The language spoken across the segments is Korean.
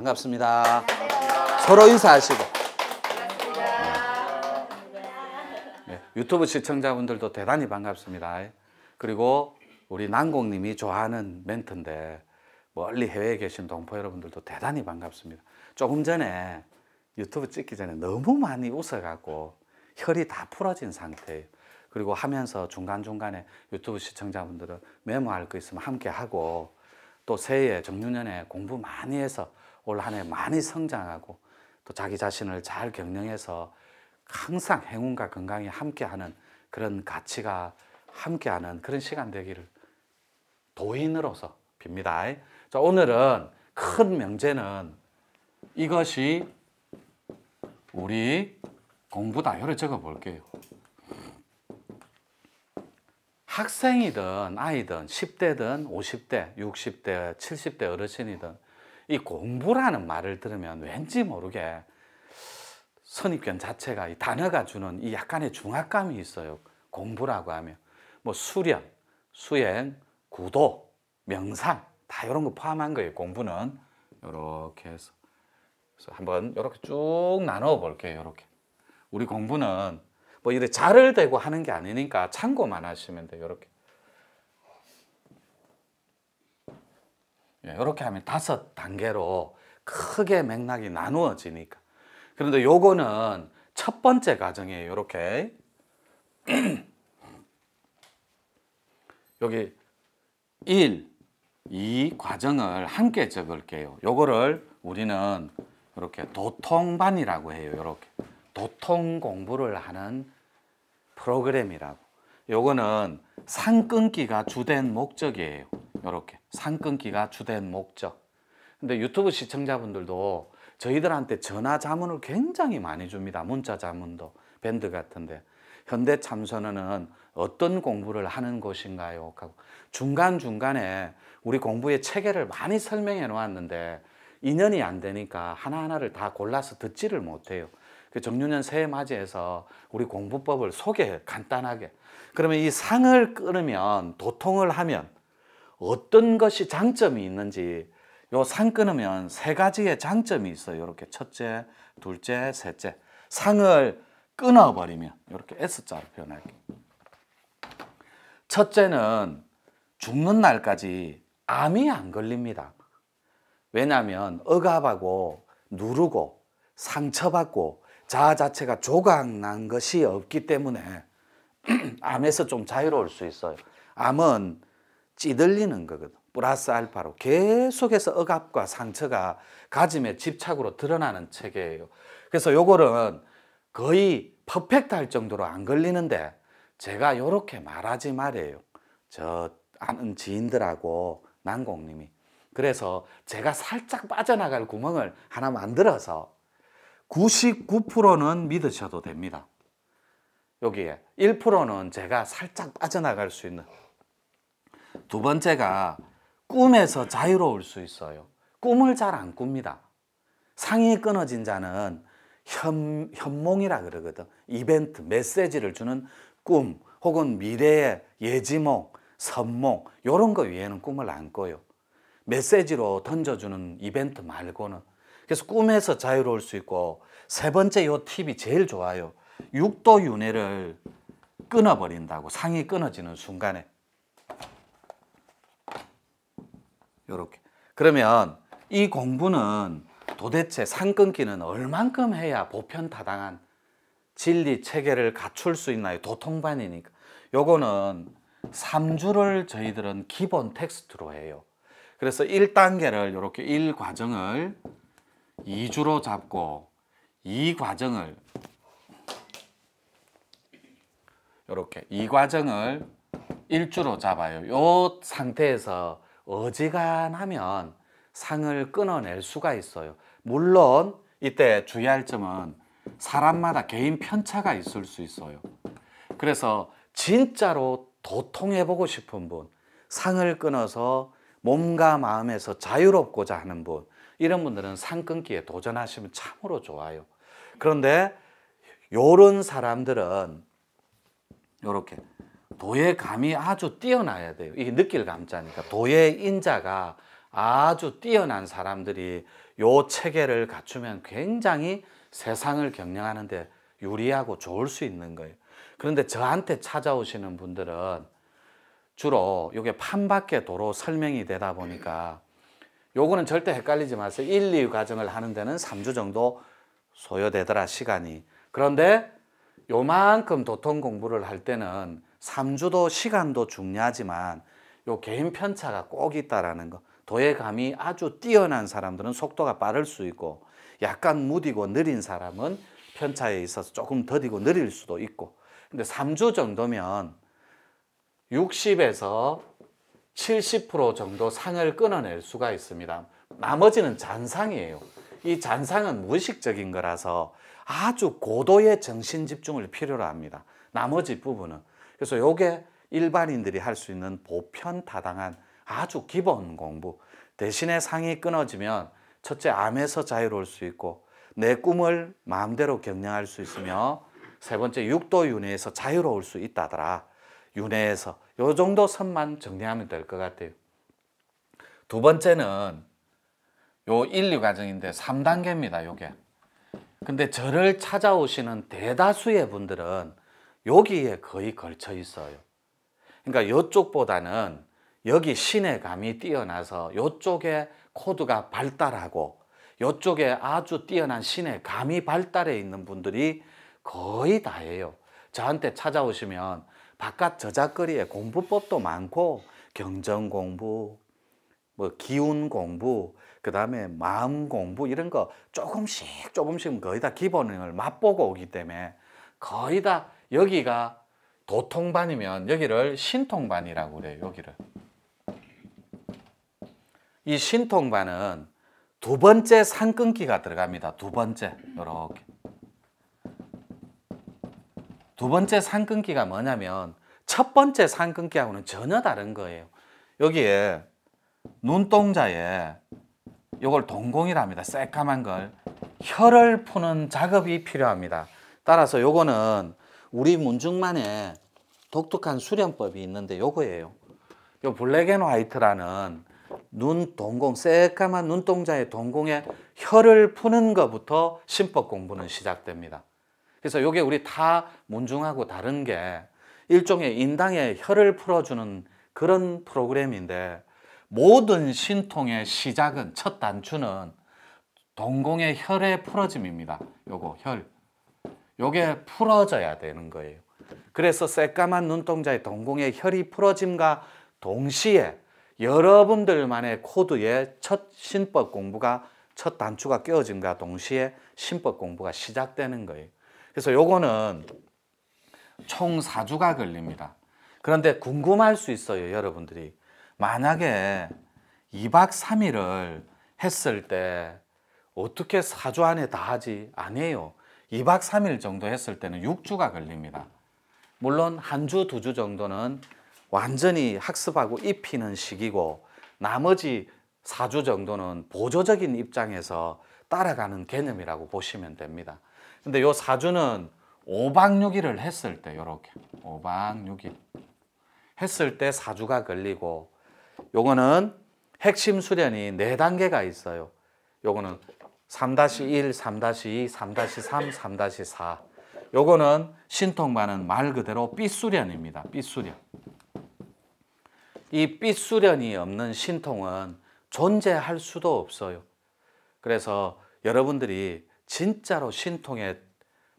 반갑습니다. 서로 인사하시고. 네, 유튜브 시청자분들도 대단히 반갑습니다. 그리고 우리 난공님이 좋아하는 멘트인데 멀리 해외에 계신 동포 여러분들도 대단히 반갑습니다. 조금 전에 유튜브 찍기 전에 너무 많이 웃어갖고 혈이 다 풀어진 상태예요. 그리고 하면서 중간중간에 유튜브 시청자분들은 메모할 거 있으면 함께 하고 또 새해 정유년에 공부 많이 해서 올 한 해 많이 성장하고 또 자기 자신을 잘 경영해서 항상 행운과 건강이 함께하는 그런 가치가 함께하는 그런 시간 되기를 도인으로서 빕니다. 자, 오늘은 큰 명제는 이것이 우리 공부다. 이렇게 적어 볼게요. 학생이든 아이든 10대든 50대, 60대, 70대 어르신이든 이 공부라는 말을 들으면 왠지 모르게 선입견 자체가 이 단어가 주는 이 약간의 중압감이 있어요. 공부라고 하면 뭐 수련, 수행, 구도, 명상 다 이런 거 포함한 거예요. 공부는 이렇게 해서 그래서 한번 이렇게 쭉 나눠 볼게요. 이렇게 우리 공부는 뭐 이래 자를 대고 하는 게 아니니까 참고만 하시면 돼요. 이렇게 이렇게 예, 하면 다섯 단계로 크게 맥락이 나누어지니까. 그런데 요거는 첫 번째 과정이에요. 이렇게 여기 1, 2 과정을 함께 적을게요. 요거를 우리는 이렇게 도통반이라고 해요. 이렇게 도통 공부를 하는 프로그램이라고. 요거는 상 끊기가 주된 목적이에요. 이렇게 상 끊기가 주된 목적. 근데 유튜브 시청자분들도 저희들한테 전화 자문을 굉장히 많이 줍니다. 문자 자문도 밴드 같은데 현대 참선은 어떤 공부를 하는 곳인가요? 하고 중간 중간에 우리 공부의 체계를 많이 설명해 놓았는데 인연이 안 되니까 하나하나를 다 골라서 듣지를 못해요. 그 정유년 새해 맞이해서 우리 공부법을 소개 간단하게. 그러면 이 상을 끊으면 도통을 하면 어떤 것이 장점이 있는지 요 상 끊으면 세 가지의 장점이 있어요. 이렇게 첫째, 둘째, 셋째. 상을 끊어버리면 이렇게 S자로 표현할게요. 첫째는 죽는 날까지 암이 안 걸립니다. 왜냐하면 억압하고 누르고 상처받고 자아 자체가 조각난 것이 없기 때문에 암에서 좀 자유로울 수 있어요. 암은 찌들리는 거거든. 플러스 알파로 계속해서 억압과 상처가 가짐의 집착으로 드러나는 체계예요. 그래서 요거는 거의 퍼펙트 할 정도로 안 걸리는데 제가 이렇게 말하지 말아요. 저 아는 지인들하고 난공님이. 그래서 제가 살짝 빠져나갈 구멍을 하나 만들어서 99%는 믿으셔도 됩니다. 여기에 1%는 제가 살짝 빠져나갈 수 있는 두 번째가 꿈에서 자유로울 수 있어요. 꿈을 잘 안 꿉니다. 상이 끊어진 자는 현, 현몽이라 그러거든. 이벤트, 메시지를 주는 꿈 혹은 미래의 예지몽, 선몽 이런 거 위에는 꿈을 안 꿔요. 메시지로 던져주는 이벤트 말고는 그래서 꿈에서 자유로울 수 있고 세 번째 요 팁이 제일 좋아요. 육도 윤회를 끊어버린다고 상이 끊어지는 순간에 이렇게 그러면 이 공부는 도대체 상 끊기는 얼만큼 해야 보편타당한 진리 체계를 갖출 수 있나요? 도통반이니까 요거는 3주를 저희들은 기본 텍스트로 해요. 그래서 1단계를 이렇게 1과정을 2주로 잡고 2과정을 이렇게 2과정을 1주로 잡아요. 이 상태에서 어지간하면 상을 끊어낼 수가 있어요. 물론 이때 주의할 점은 사람마다 개인 편차가 있을 수 있어요. 그래서 진짜로 도통해보고 싶은 분, 상을 끊어서 몸과 마음에서 자유롭고자 하는 분, 이런 분들은 상 끊기에 도전하시면 참으로 좋아요. 그런데 요런 사람들은 요렇게 도의 감이 아주 뛰어나야 돼요. 이게 느낄 감자니까 도의 인자가 아주 뛰어난 사람들이 요 체계를 갖추면 굉장히 세상을 경영하는 데 유리하고 좋을 수 있는 거예요. 그런데 저한테 찾아오시는 분들은 주로 이게 판밖에 도로 설명이 되다 보니까 요거는 절대 헷갈리지 마세요. 1, 2 과정을 하는 데는 3주 정도 소요되더라 시간이. 그런데 요만큼 도통 공부를 할 때는 3주도 시간도 중요하지만 요 개인 편차가 꼭 있다라는 거. 도예감이 아주 뛰어난 사람들은 속도가 빠를 수 있고 약간 무디고 느린 사람은 편차에 있어서 조금 더디고 느릴 수도 있고 근데 3주 정도면 60에서 70% 정도 상을 끊어낼 수가 있습니다. 나머지는 잔상이에요. 이 잔상은 무의식적인 거라서 아주 고도의 정신 집중을 필요로 합니다. 나머지 부분은. 그래서 요게 일반인들이 할 수 있는 보편 타당한 아주 기본 공부. 대신에 상이 끊어지면 첫째 암에서 자유로울 수 있고 내 꿈을 마음대로 경영할 수 있으며 세 번째 육도 윤회에서 자유로울 수 있다더라. 윤회에서 요 정도 선만 정리하면 될 것 같아요. 두 번째는 요 1, 2 과정인데 3단계입니다. 요게. 근데 저를 찾아오시는 대다수의 분들은 여기에 거의 걸쳐 있어요. 그러니까 이쪽보다는 여기 신의 감이 뛰어나서 이쪽에 코드가 발달하고 이쪽에 아주 뛰어난 신의 감이 발달해 있는 분들이 거의 다예요. 저한테 찾아오시면 바깥 저작거리에 공부법도 많고 경전 공부, 뭐 기운 공부, 그 다음에 마음 공부 이런 거 조금씩 조금씩 거의 다 기본을 맛보고 오기 때문에 거의 다 여기가 도통반이면 여기를 신통반이라고 그래요. 여기를. 이 신통반은 두 번째 산 끊기가 들어갑니다. 두 번째 이렇게. 두 번째 산 끊기가 뭐냐면 첫 번째 산 끊기하고는 전혀 다른 거예요. 여기에 눈동자에 이걸 동공이랍니다. 새까만 걸 혀를 푸는 작업이 필요합니다. 따라서 요거는 우리 문중만의 독특한 수련법이 있는데 요거예요. 요 블랙 앤 화이트라는 눈 동공, 새까만 눈동자의 동공에 혀를 푸는 것부터 심법 공부는 시작됩니다. 그래서 요게 우리 타 문중하고 다른 게 일종의 인당의 혀를 풀어주는 그런 프로그램인데 모든 신통의 시작은 첫 단추는 동공의 혈의 풀어짐입니다. 요거 혈. 요게 풀어져야 되는 거예요. 그래서 새까만 눈동자의 동공의 혈이 풀어짐과 동시에 여러분들만의 코드의 첫 신법 공부가 첫 단추가 끼워짐과 동시에 신법 공부가 시작되는 거예요. 그래서 요거는 총 4주가 걸립니다. 그런데 궁금할 수 있어요, 여러분들이. 만약에 2박 3일을 했을 때 어떻게 4주 안에 다 하지? 아니에요. 2박 3일 정도 했을 때는 6주가 걸립니다. 물론 한 주, 두 주 정도는 완전히 학습하고 입히는 시기고 나머지 4주 정도는 보조적인 입장에서 따라가는 개념이라고 보시면 됩니다. 근데 요 4주는 5박 6일을 했을 때 요렇게 5박 6일 했을 때 4주가 걸리고 요거는 핵심 수련이 4단계가 있어요. 요거는 3-1, 3-2, 3-3, 3-4 요거는 신통반은 말 그대로 삐수련입니다. 삐수련. 이 삐수련이 없는 신통은 존재할 수도 없어요. 그래서 여러분들이 진짜로 신통에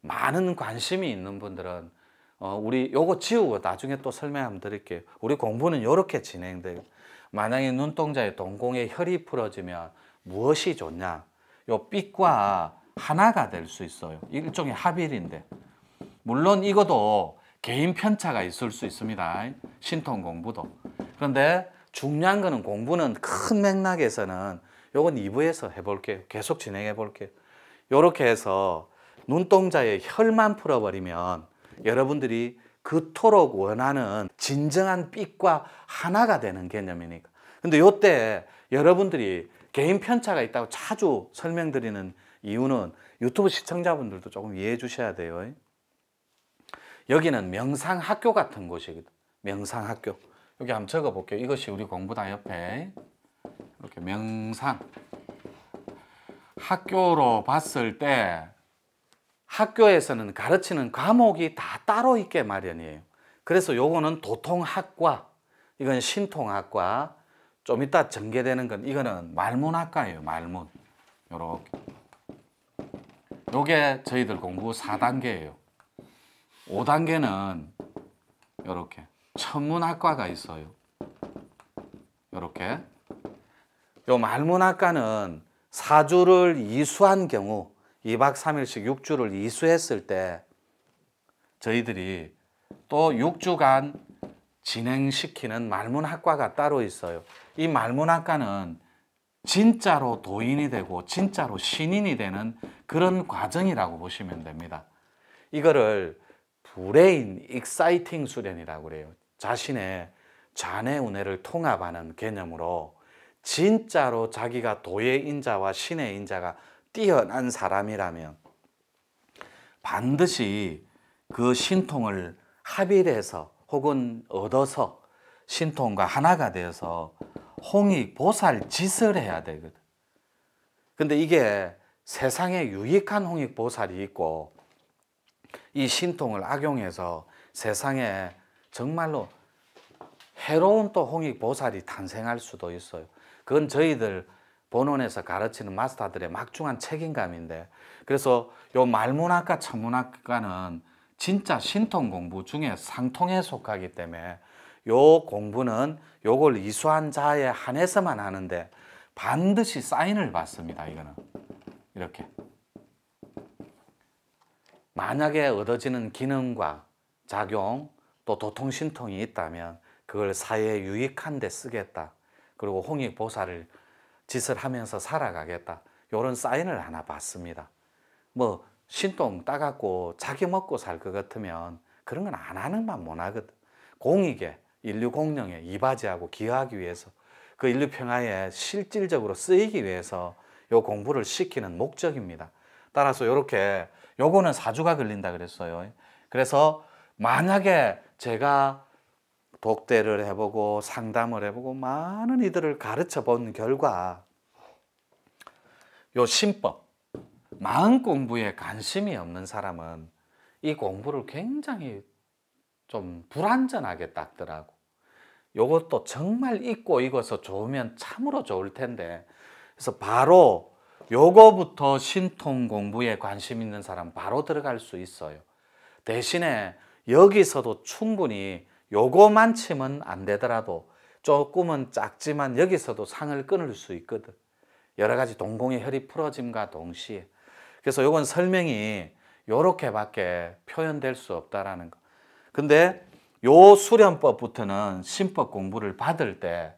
많은 관심이 있는 분들은 어, 우리 요거 지우고 나중에 또 설명 한번 드릴게요. 우리 공부는 이렇게 진행돼요. 만약에 눈동자의 동공에 혈이 풀어지면 무엇이 좋냐? 요 빛과 하나가 될 수 있어요. 일종의 합일인데. 물론 이것도 개인 편차가 있을 수 있습니다. 신통 공부도. 그런데 중요한 거는 공부는 큰 맥락에서는 요건 2부에서 해볼게요. 계속 진행해 볼게요. 요렇게 해서 눈동자의 혈만 풀어버리면 여러분들이 그토록 원하는 진정한 빛과 하나가 되는 개념이니까. 근데 요때 여러분들이 개인 편차가 있다고 자주 설명드리는 이유는 유튜브 시청자분들도 조금 이해해 주셔야 돼요. 여기는 명상학교 같은 곳이거든. 명상학교. 여기 한번 적어 볼게요. 이것이 우리 공부당 옆에 이렇게 명상 학교로 봤을 때 학교에서는 가르치는 과목이 다 따로 있게 마련이에요. 그래서 요거는 도통학과, 이건 신통학과, 좀 이따 전개되는 건 이거는 말문학과예요. 말문. 요렇게. 요게 저희들 공부 4단계예요. 5단계는 요렇게 천문학과가 있어요. 요렇게. 요 말문학과는 사주를 이수한 경우 2박 3일씩 6주를 이수했을 때 저희들이 또 6주간 진행시키는 말문학과가 따로 있어요. 이 말문학과는 진짜로 도인이 되고 진짜로 신인이 되는 그런 과정이라고 보시면 됩니다. 이거를 브레인 익사이팅 수련이라고 그래요. 자신의 자뇌 우뇌를 통합하는 개념으로 진짜로 자기가 도의 인자와 신의 인자가 뛰어난 사람이라면 반드시 그 신통을 합일해서 혹은 얻어서 신통과 하나가 되어서 홍익 보살 짓을 해야 되거든. 근데 이게 세상에 유익한 홍익 보살이 있고 이 신통을 악용해서 세상에 정말로 해로운 또 홍익 보살이 탄생할 수도 있어요. 그건 저희들 본원에서 가르치는 마스터들의 막중한 책임감인데 그래서 요 말문학과 천문학과는 진짜 신통 공부 중에 상통에 속하기 때문에 요 공부는 요걸 이수한 자에 한해서만 하는데 반드시 사인을 받습니다. 이거는 이렇게 만약에 얻어지는 기능과 작용 또 도통 신통이 있다면 그걸 사회에 유익한 데 쓰겠다. 그리고 홍익보살을 짓을 하면서 살아가겠다. 이런 사인을 하나 받습니다. 뭐 신동 따갖고 자기 먹고 살 것 같으면 그런 건 안 하는 만 못하거든. 공익에 인류 공룡에 이바지하고 기여하기 위해서 그 인류 평화에 실질적으로 쓰이기 위해서 요 공부를 시키는 목적입니다. 따라서 이렇게 요거는 사주가 걸린다 그랬어요. 그래서 만약에 제가 독대를 해보고 상담을 해보고 많은 이들을 가르쳐 본 결과 요 신법 마음 공부에 관심이 없는 사람은 이 공부를 굉장히 좀 불안전하게 닦더라고. 요것도 정말 잊고 익어서 좋으면 참으로 좋을 텐데. 그래서 바로 요거부터 신통 공부에 관심 있는 사람 바로 들어갈 수 있어요. 대신에 여기서도 충분히 요거만치면 안 되더라도 조금은 작지만 여기서도 상을 끊을 수 있거든. 여러 가지 동공의 혈이 풀어짐과 동시에. 그래서 요건 설명이 요렇게밖에 표현될 수 없다라는 거. 근데 요 수련법부터는 신법 공부를 받을 때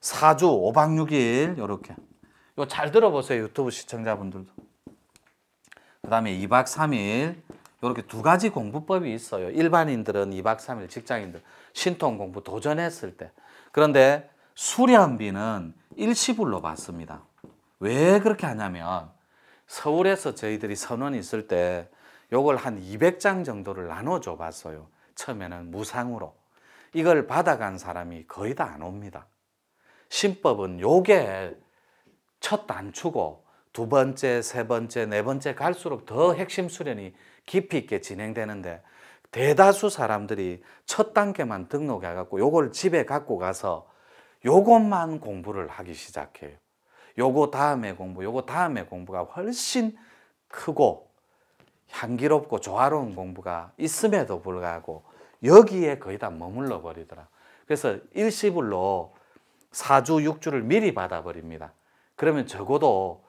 사주 5박 6일 요렇게. 요 잘 들어보세요 유튜브 시청자분들도. 그 다음에 2박 3일 이렇게 두 가지 공부법이 있어요. 일반인들은 2박 3일 직장인들 신통 공부 도전했을 때. 그런데 수련비는 일시불로 받습니다. 왜 그렇게 하냐면 서울에서 저희들이 선원 있을 때 요걸 한 200장 정도를 나눠줘 봤어요 처음에는 무상으로 이걸 받아간 사람이 거의 다 안 옵니다. 신법은 요게 첫 단추고 두 번째, 세 번째, 네 번째 갈수록 더 핵심 수련이 깊이 있게 진행되는데 대다수 사람들이 첫 단계만 등록해 갖고 요걸 집에 갖고 가서 요것만 공부를 하기 시작해요. 요거 다음에 공부, 요거 다음에 공부가 훨씬 크고 향기롭고 조화로운 공부가 있음에도 불구하고 여기에 거의 다 머물러 버리더라. 그래서 일시불로 사주 육주를 미리 받아 버립니다. 그러면 적어도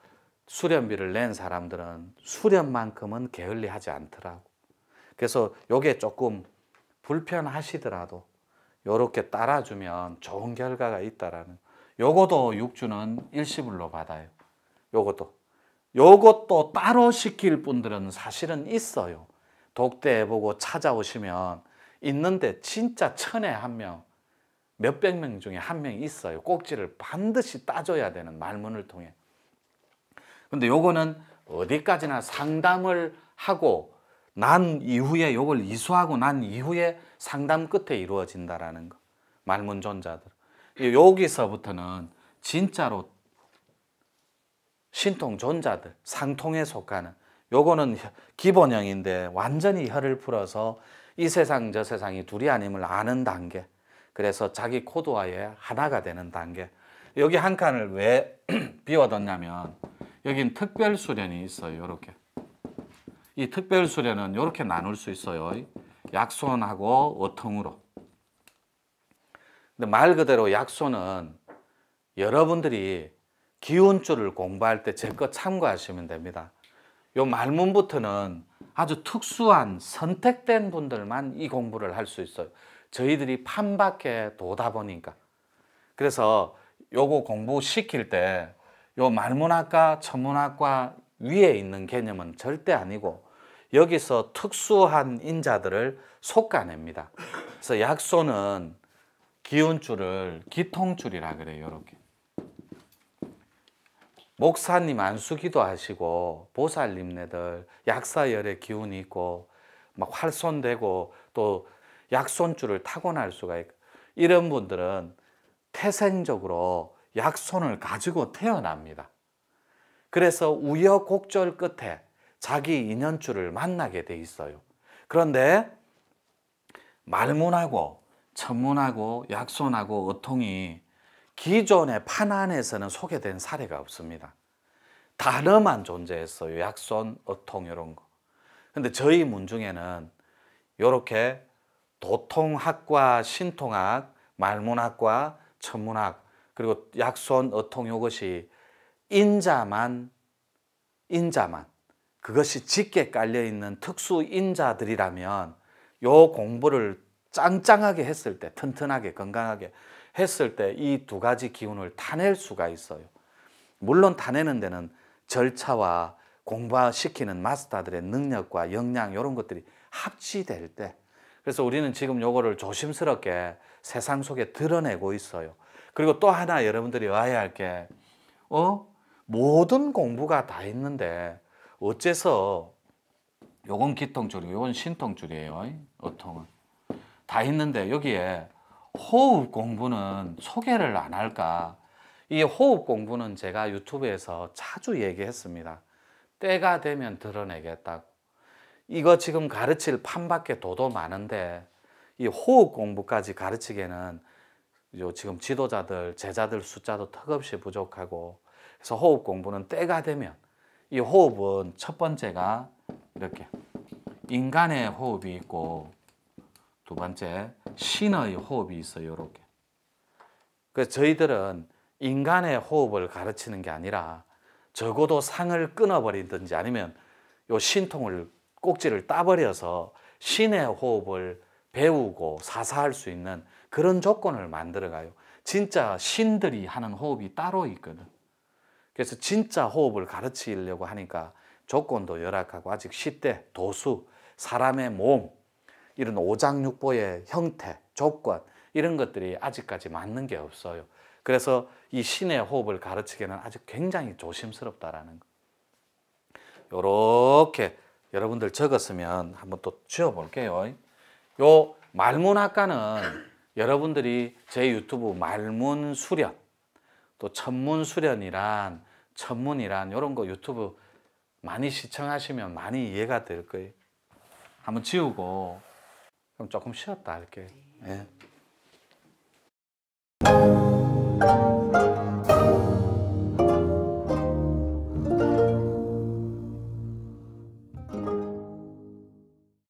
수련비를 낸 사람들은 수련만큼은 게을리하지 않더라고. 그래서 요게 조금 불편하시더라도 요렇게 따라주면 좋은 결과가 있다라는. 요것도 육주는 일시불로 받아요. 요것도. 요것도 따로 시킬 분들은 사실은 있어요. 독대해보고 찾아오시면 있는데 진짜 천에 한 명, 몇백 명 중에 한 명 있어요. 꼭지를 반드시 따줘야 되는 말문을 통해. 근데 요거는 어디까지나 상담을 하고 난 이후에 요걸 이수하고 난 이후에 상담 끝에 이루어진다라는 거. 말문존자들. 여기서부터는 진짜로 신통 존자들 상통에 속하는 요거는 혀- 기본형인데 완전히 혀를 풀어서 이 세상 저 세상이 둘이 아님을 아는 단계. 그래서 자기 코드와의 하나가 되는 단계. 여기 한 칸을 왜 비워뒀냐면 여긴 특별 수련이 있어요. 이렇게. 이 특별 수련은 이렇게 나눌 수 있어요. 약손하고 어통으로. 근데 말 그대로 약손은 여러분들이 기운줄을 공부할 때제거 참고하시면 됩니다. 요 말문부터는 아주 특수한 선택된 분들만 이 공부를 할 수 있어요. 저희들이 판밖에 도다 보니까. 그래서 요거 공부 시킬 때 요 말문학과, 천문학과 위에 있는 개념은 절대 아니고 여기서 특수한 인자들을 속아냅니다. 그래서 약소는 기운줄을 기통줄이라 그래요. 이렇게. 목사님 안수기도 하시고 보살님네들 약사열의 기운이 있고 막 활손되고 또 약손줄을 타고날 수가 있고 이런 분들은 태생적으로 약손을 가지고 태어납니다. 그래서 우여곡절 끝에 자기 인연줄을 만나게 돼 있어요. 그런데 말문하고 천문하고 약손하고 어통이 기존의 판 안에서는 소개된 사례가 없습니다. 단어만 존재했어요. 약손, 어통 이런 거. 근데 저희 문 중에는 이렇게 도통학과 신통학, 말문학과 천문학 그리고 약손, 어통 이것이 인자만 인자만 그것이 짙게 깔려 있는 특수 인자들이라면 요 공부를 짱짱하게 했을 때 튼튼하게 건강하게 했을 때 이 두 가지 기운을 타낼 수가 있어요. 물론 타내는 데는 절차와 공부시키는 마스터들의 능력과 역량 이런 것들이 합치될 때 그래서 우리는 지금 요거를 조심스럽게 세상 속에 드러내고 있어요. 그리고 또 하나 여러분들이 와야 할게 어? 모든 공부가 다 있는데 어째서 요건 기통줄이고 요건 신통줄이에요. 어통은. 다 있는데 여기에 호흡 공부는 소개를 안 할까? 이 호흡 공부는 제가 유튜브에서 자주 얘기했습니다. 때가 되면 드러내겠다고. 이거 지금 가르칠 판밖에 도도 많은데 이 호흡 공부까지 가르치기에는 요 지금 지도자들, 제자들 숫자도 턱없이 부족하고 그래서 호흡 공부는 때가 되면 이 호흡은 첫 번째가 이렇게 인간의 호흡이 있고 두 번째 신의 호흡이 있어요. 이렇게. 그래서 저희들은 인간의 호흡을 가르치는 게 아니라 적어도 상을 끊어버리든지 아니면 요 신통을 꼭지를 따버려서 신의 호흡을 배우고 사사할 수 있는 그런 조건을 만들어가요. 진짜 신들이 하는 호흡이 따로 있거든. 그래서 진짜 호흡을 가르치려고 하니까 조건도 열악하고 아직 시대, 도수, 사람의 몸, 이런 오장육보의 형태, 조건 이런 것들이 아직까지 맞는 게 없어요. 그래서 이 신의 호흡을 가르치기에는 아직 굉장히 조심스럽다라는 거. 요렇게 여러분들 적었으면 한번 또 지워 볼게요. 요 말문학과는 여러분들이 제 유튜브 말문 수련 또 천문 수련이란 천문이란 이런 거 유튜브 많이 시청하시면 많이 이해가 될 거예요. 한번 지우고 그럼 조금 쉬었다 할게요. 네. 예.